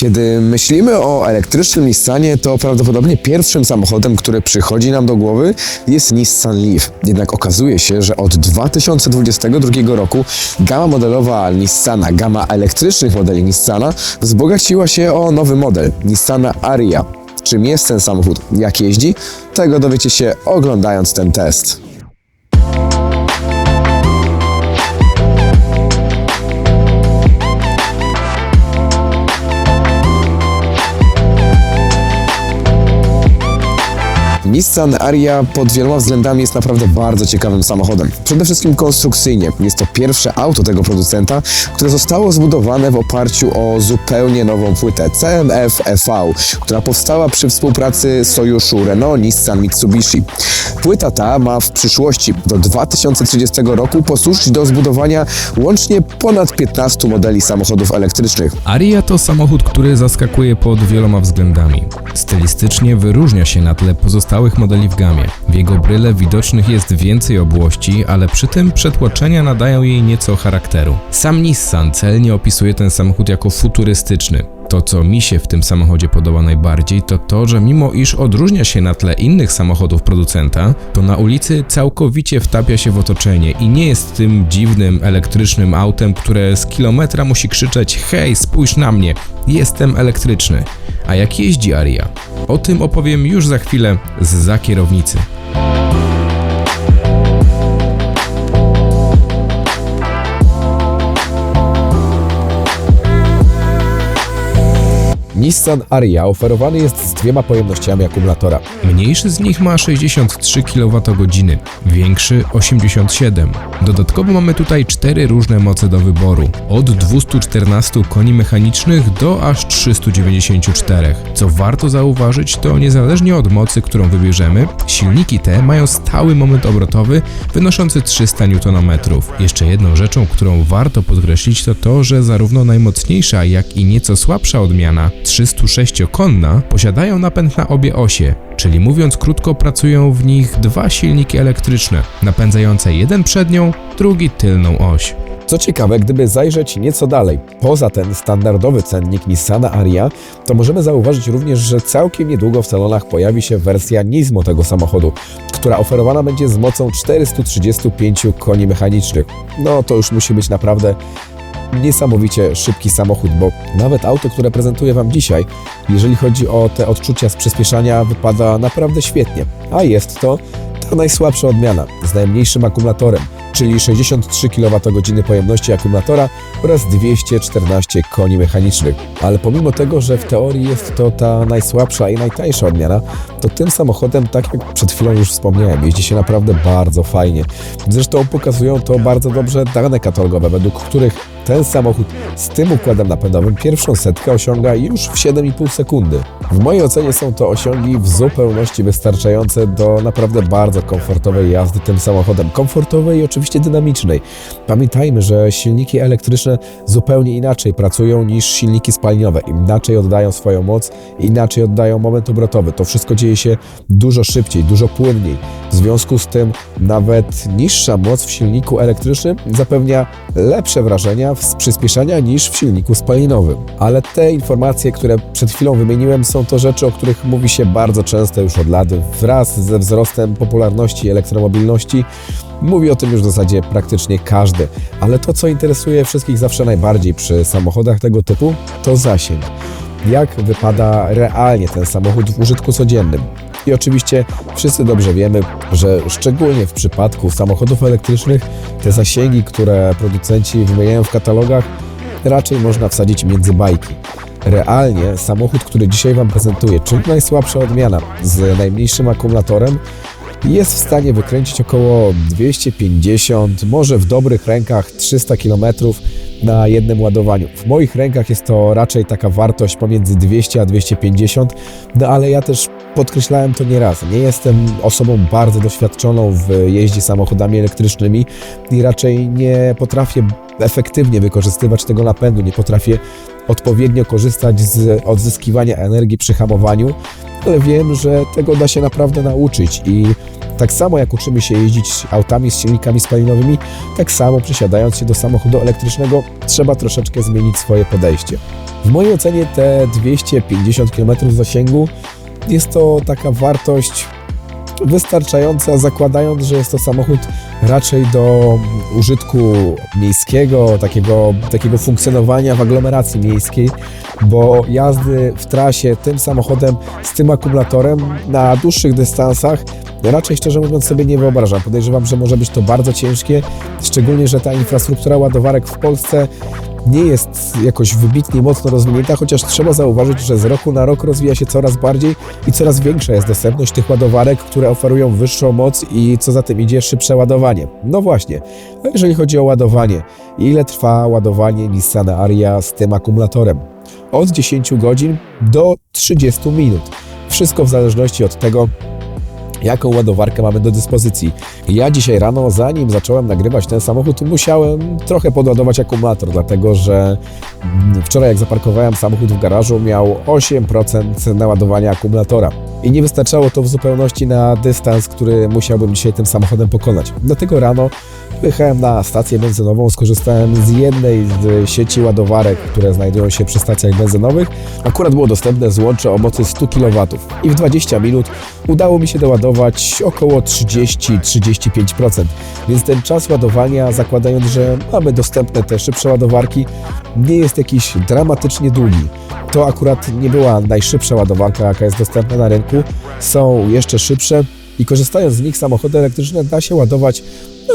Kiedy myślimy o elektrycznym Nissanie, to prawdopodobnie pierwszym samochodem, który przychodzi nam do głowy jest Nissan Leaf. Jednak okazuje się, że od 2022 roku gama modelowa Nissana, gama elektrycznych modeli Nissana wzbogaciła się o nowy model Nissana Aria. Czym jest ten samochód, jak jeździ, tego dowiecie się oglądając ten test. Nissan Aria pod wieloma względami jest naprawdę bardzo ciekawym samochodem. Przede wszystkim konstrukcyjnie. Jest to pierwsze auto tego producenta, które zostało zbudowane w oparciu o zupełnie nową płytę CMF EV, która powstała przy współpracy sojuszu Renault, Nissan, Mitsubishi. Płyta ta ma w przyszłości do 2030 roku posłużyć do zbudowania łącznie ponad 15 modeli samochodów elektrycznych. Aria to samochód, który zaskakuje pod wieloma względami. Stylistycznie wyróżnia się na tle pozostałych modeli w gamie. W jego bryle widocznych jest więcej obłości, ale przy tym przetłoczenia nadają jej nieco charakteru. Sam Nissan celnie opisuje ten samochód jako futurystyczny. To, co mi się w tym samochodzie podoba najbardziej, to to, że mimo iż odróżnia się na tle innych samochodów producenta, to na ulicy całkowicie wtapia się w otoczenie i nie jest tym dziwnym elektrycznym autem, które z kilometra musi krzyczeć: Hej, spójrz na mnie, jestem elektryczny. A jak jeździ Aria? O tym opowiem już za chwilę z za kierownicy. Nissan Aria oferowany jest z dwiema pojemnościami akumulatora. Mniejszy z nich ma 63 kWh, większy 87. Dodatkowo mamy tutaj cztery różne moce do wyboru, od 214 koni mechanicznych do aż 394. Co warto zauważyć, to niezależnie od mocy, którą wybierzemy, silniki te mają stały moment obrotowy wynoszący 300 Nm. Jeszcze jedną rzeczą, którą warto podkreślić, to to, że zarówno najmocniejsza, jak i nieco słabsza odmiana 306-konna posiadają napęd na obie osie, czyli mówiąc krótko, pracują w nich dwa silniki elektryczne, napędzające jeden przednią, drugi tylną oś. Co ciekawe, gdyby zajrzeć nieco dalej, poza ten standardowy cennik Nissana Aria, to możemy zauważyć również, że całkiem niedługo w salonach pojawi się wersja Nismo tego samochodu, która oferowana będzie z mocą 435 koni mechanicznych. No to już musi być naprawdę niesamowicie szybki samochód, bo nawet auto, które prezentuję Wam dzisiaj, jeżeli chodzi o te odczucia z przyspieszania, wypada naprawdę świetnie. A jest to ta najsłabsza odmiana z najmniejszym akumulatorem, czyli 63 kWh pojemności akumulatora oraz 214 koni mechanicznych. Ale pomimo tego, że w teorii jest to ta najsłabsza i najtańsza odmiana, to tym samochodem, tak jak przed chwilą już wspomniałem, jeździ się naprawdę bardzo fajnie. Zresztą pokazują to bardzo dobrze dane katalogowe, według których ten samochód z tym układem napędowym pierwszą setkę osiąga już w 7,5 sekundy. W mojej ocenie są to osiągi w zupełności wystarczające do naprawdę bardzo komfortowej jazdy tym samochodem. Komfortowej i oczywiście dynamicznej. Pamiętajmy, że silniki elektryczne zupełnie inaczej pracują niż silniki spalinowe. Inaczej oddają swoją moc, inaczej oddają moment obrotowy. To wszystko dzieje się dużo szybciej, dużo płynniej. W związku z tym nawet niższa moc w silniku elektrycznym zapewnia lepsze wrażenia z przyspieszenia niż w silniku spalinowym. Ale te informacje, które przed chwilą wymieniłem, są to rzeczy, o których mówi się bardzo często już od lat. Wraz ze wzrostem popularności elektromobilności mówi o tym już w zasadzie praktycznie każdy. Ale to, co interesuje wszystkich zawsze najbardziej przy samochodach tego typu, to zasięg. Jak wypada realnie ten samochód w użytku codziennym? I oczywiście wszyscy dobrze wiemy, że szczególnie w przypadku samochodów elektrycznych te zasięgi, które producenci wymieniają w katalogach, raczej można wsadzić między bajki. Realnie samochód, który dzisiaj Wam prezentuję, czyli najsłabsza odmiana z najmniejszym akumulatorem, jest w stanie wykręcić około 250, może w dobrych rękach 300 km na jednym ładowaniu. W moich rękach jest to raczej taka wartość pomiędzy 200 a 250, no ale ja też podkreślałem to nieraz. Nie jestem osobą bardzo doświadczoną w jeździe samochodami elektrycznymi i raczej nie potrafię efektywnie wykorzystywać tego napędu, nie potrafię odpowiednio korzystać z odzyskiwania energii przy hamowaniu, ale wiem, że tego da się naprawdę nauczyć i tak samo jak uczymy się jeździć autami z silnikami spalinowymi, tak samo przesiadając się do samochodu elektrycznego, trzeba troszeczkę zmienić swoje podejście. W mojej ocenie te 250 km zasięgu jest to taka wartość wystarczająca, zakładając, że jest to samochód raczej do użytku miejskiego, takiego, takiego funkcjonowania w aglomeracji miejskiej, bo jazdy w trasie tym samochodem z tym akumulatorem na dłuższych dystansach raczej szczerze mówiąc sobie nie wyobrażam. Podejrzewam, że może być to bardzo ciężkie, szczególnie, że ta infrastruktura ładowarek w Polsce nie jest jakoś wybitnie mocno rozwinięta, chociaż trzeba zauważyć, że z roku na rok rozwija się coraz bardziej i coraz większa jest dostępność tych ładowarek, które oferują wyższą moc i co za tym idzie szybsze ładowanie. No właśnie, a jeżeli chodzi o ładowanie, ile trwa ładowanie Nissana Aria z tym akumulatorem? Od 10 godzin do 30 minut. Wszystko w zależności od tego, jaką ładowarkę mamy do dyspozycji. Ja dzisiaj rano, zanim zacząłem nagrywać ten samochód, musiałem trochę podładować akumulator, dlatego że mm, wczoraj jak zaparkowałem samochód w garażu, miał 8% naładowania akumulatora. I nie wystarczało to w zupełności na dystans, który musiałbym dzisiaj tym samochodem pokonać. Dlatego rano Wyjechałem na stację benzynową, skorzystałem z jednej z sieci ładowarek, które znajdują się przy stacjach benzynowych. Akurat było dostępne złącze o mocy 100 kW i w 20 minut udało mi się doładować około 30-35%. Więc ten czas ładowania, zakładając, że mamy dostępne te szybsze ładowarki, nie jest jakiś dramatycznie długi. To akurat nie była najszybsza ładowarka, jaka jest dostępna na rynku. Są jeszcze szybsze i korzystając z nich samochody elektryczne da się ładować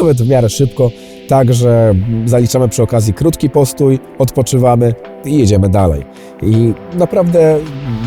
nawet w miarę szybko, tak że zaliczamy przy okazji krótki postój, odpoczywamy i jedziemy dalej. I naprawdę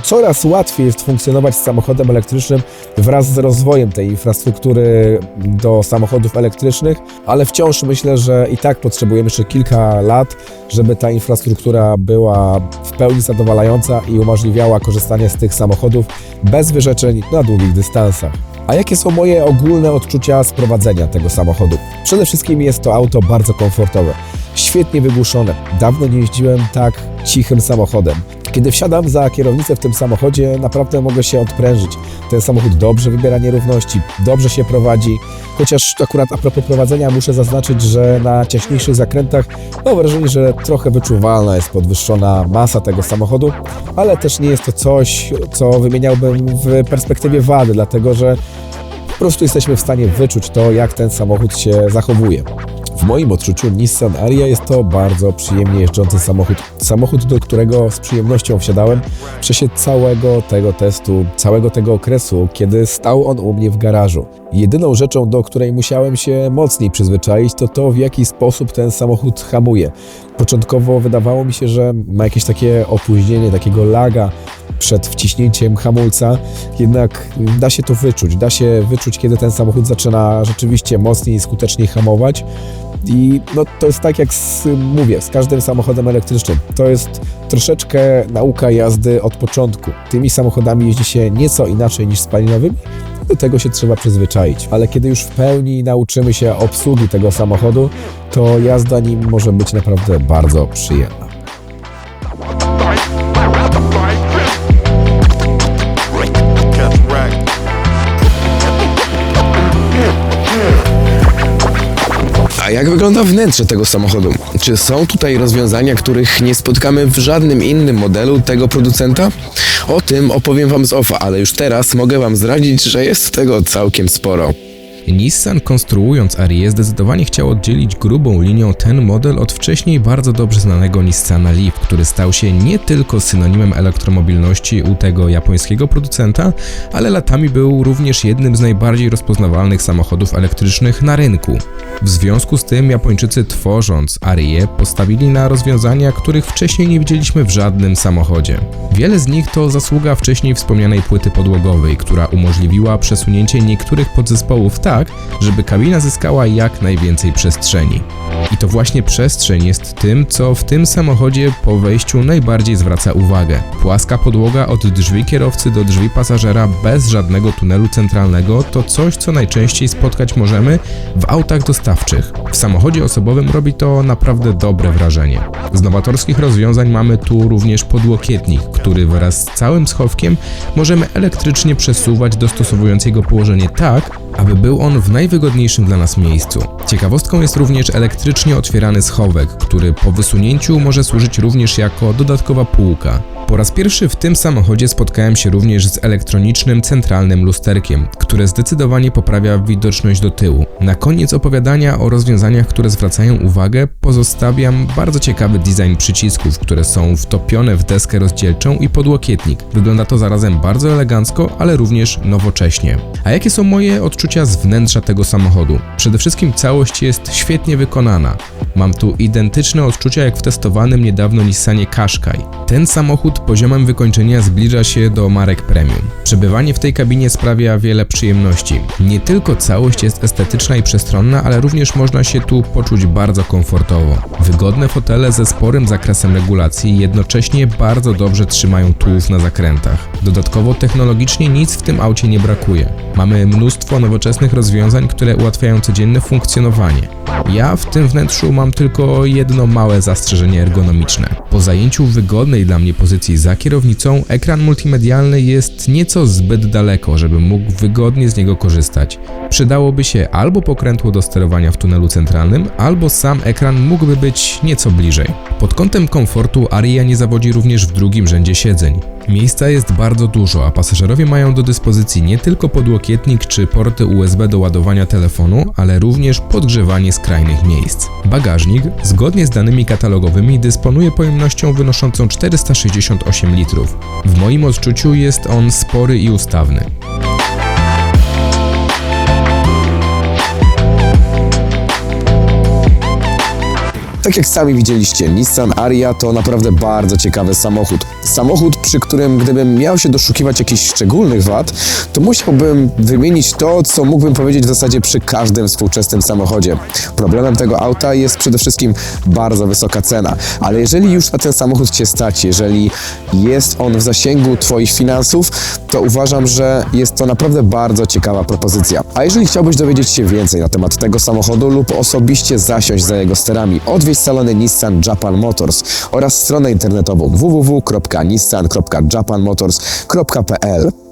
coraz łatwiej jest funkcjonować z samochodem elektrycznym wraz z rozwojem tej infrastruktury do samochodów elektrycznych, ale wciąż myślę, że i tak potrzebujemy jeszcze kilka lat, żeby ta infrastruktura była w pełni zadowalająca i umożliwiała korzystanie z tych samochodów bez wyrzeczeń na długich dystansach. A jakie są moje ogólne odczucia z prowadzenia tego samochodu? Przede wszystkim jest to auto bardzo komfortowe, świetnie wygłuszone. Dawno nie jeździłem tak cichym samochodem. Kiedy wsiadam za kierownicę w tym samochodzie, naprawdę mogę się odprężyć. Ten samochód dobrze wybiera nierówności, dobrze się prowadzi. Chociaż akurat a propos prowadzenia muszę zaznaczyć, że na ciaśniejszych zakrętach mam wrażenie, że trochę wyczuwalna jest podwyższona masa tego samochodu, ale też nie jest to coś, co wymieniałbym w perspektywie wady, dlatego że po prostu jesteśmy w stanie wyczuć to, jak ten samochód się zachowuje. W moim odczuciu Nissan Aria jest to bardzo przyjemnie jeżdżący samochód. Samochód, do którego z przyjemnością wsiadałem w czasie całego tego testu, całego tego okresu, kiedy stał on u mnie w garażu. Jedyną rzeczą, do której musiałem się mocniej przyzwyczaić, to to, w jaki sposób ten samochód hamuje. Początkowo wydawało mi się, że ma jakieś takie opóźnienie, takiego laga przed wciśnięciem hamulca, jednak da się to wyczuć. Da się wyczuć, kiedy ten samochód zaczyna rzeczywiście mocniej i skuteczniej hamować. I no, to jest tak jak z, mówię, z każdym samochodem elektrycznym. To jest troszeczkę nauka jazdy od początku. Tymi samochodami jeździ się nieco inaczej niż spalinowymi. Do tego się trzeba przyzwyczaić. Ale kiedy już w pełni nauczymy się obsługi tego samochodu, to jazda nim może być naprawdę bardzo przyjemna. A jak wygląda wnętrze tego samochodu? Czy są tutaj rozwiązania, których nie spotkamy w żadnym innym modelu tego producenta? O tym opowiem Wam z OFA, ale już teraz mogę Wam zdradzić, że jest tego całkiem sporo. Nissan konstruując Arię zdecydowanie chciał oddzielić grubą linią ten model od wcześniej bardzo dobrze znanego Nissana Leaf, który stał się nie tylko synonimem elektromobilności u tego japońskiego producenta, ale latami był również jednym z najbardziej rozpoznawalnych samochodów elektrycznych na rynku. W związku z tym Japończycy tworząc Arię postawili na rozwiązania, których wcześniej nie widzieliśmy w żadnym samochodzie. Wiele z nich to zasługa wcześniej wspomnianej płyty podłogowej, która umożliwiła przesunięcie niektórych podzespołów tak, żeby kabina zyskała jak najwięcej przestrzeni. I to właśnie przestrzeń jest tym, co w tym samochodzie po wejściu najbardziej zwraca uwagę. Płaska podłoga od drzwi kierowcy do drzwi pasażera bez żadnego tunelu centralnego to coś, co najczęściej spotkać możemy w autach dostawczych. W samochodzie osobowym robi to naprawdę dobre wrażenie. Z nowatorskich rozwiązań mamy tu również podłokietnik, który wraz z całym schowkiem możemy elektrycznie przesuwać, dostosowując jego położenie tak, aby był on w najwygodniejszym dla nas miejscu. Ciekawostką jest również elektrycznie otwierany schowek, który po wysunięciu może służyć również jako dodatkowa półka. Po raz pierwszy w tym samochodzie spotkałem się również z elektronicznym centralnym lusterkiem, które zdecydowanie poprawia widoczność do tyłu. Na koniec opowiadania o rozwiązaniach, które zwracają uwagę, pozostawiam bardzo ciekawy design przycisków, które są wtopione w deskę rozdzielczą i podłokietnik. Wygląda to zarazem bardzo elegancko, ale również nowocześnie. A jakie są moje odczucia z wnętrza tego samochodu? Przede wszystkim całość jest świetnie wykonana. Mam tu identyczne odczucia jak w testowanym niedawno Nissanie Qashqai. Ten samochód poziomem wykończenia zbliża się do marek premium. Przebywanie w tej kabinie sprawia wiele przyjemności. Nie tylko całość jest estetyczna i przestronna, ale również można się tu poczuć bardzo komfortowo. Wygodne fotele ze sporym zakresem regulacji jednocześnie bardzo dobrze trzymają tułów na zakrętach. Dodatkowo technologicznie nic w tym aucie nie brakuje. Mamy mnóstwo nowoczesnych rozwiązań, które ułatwiają codzienne funkcjonowanie. Ja w tym wnętrzu mam tylko jedno małe zastrzeżenie ergonomiczne. Po zajęciu wygodnej dla mnie pozycji za kierownicą, ekran multimedialny jest nieco zbyt daleko, żebym mógł wygodnie z niego korzystać. Przydałoby się albo pokrętło do sterowania w tunelu centralnym, albo sam ekran mógłby być nieco bliżej. Pod kątem komfortu Aria nie zawodzi również w drugim rzędzie siedzeń. Miejsca jest bardzo dużo, a pasażerowie mają do dyspozycji nie tylko podłokietnik czy porty USB do ładowania telefonu, ale również podgrzewanie skrajnych miejsc. Bagażnik, zgodnie z danymi katalogowymi, dysponuje pojemnością wynoszącą 468 litrów. W moim odczuciu jest on spory i ustawny. Tak jak sami widzieliście, Nissan Aria to naprawdę bardzo ciekawy samochód. Samochód, przy którym gdybym miał się doszukiwać jakichś szczególnych wad, to musiałbym wymienić to, co mógłbym powiedzieć w zasadzie przy każdym współczesnym samochodzie. Problemem tego auta jest przede wszystkim bardzo wysoka cena, ale jeżeli już na ten samochód Cię stać, jeżeli jest on w zasięgu Twoich finansów, to uważam, że jest to naprawdę bardzo ciekawa propozycja. A jeżeli chciałbyś dowiedzieć się więcej na temat tego samochodu lub osobiście zasiąść za jego sterami, odwiedź salony Nissan Japan Motors oraz stronę internetową www.nissan.japanmotors.pl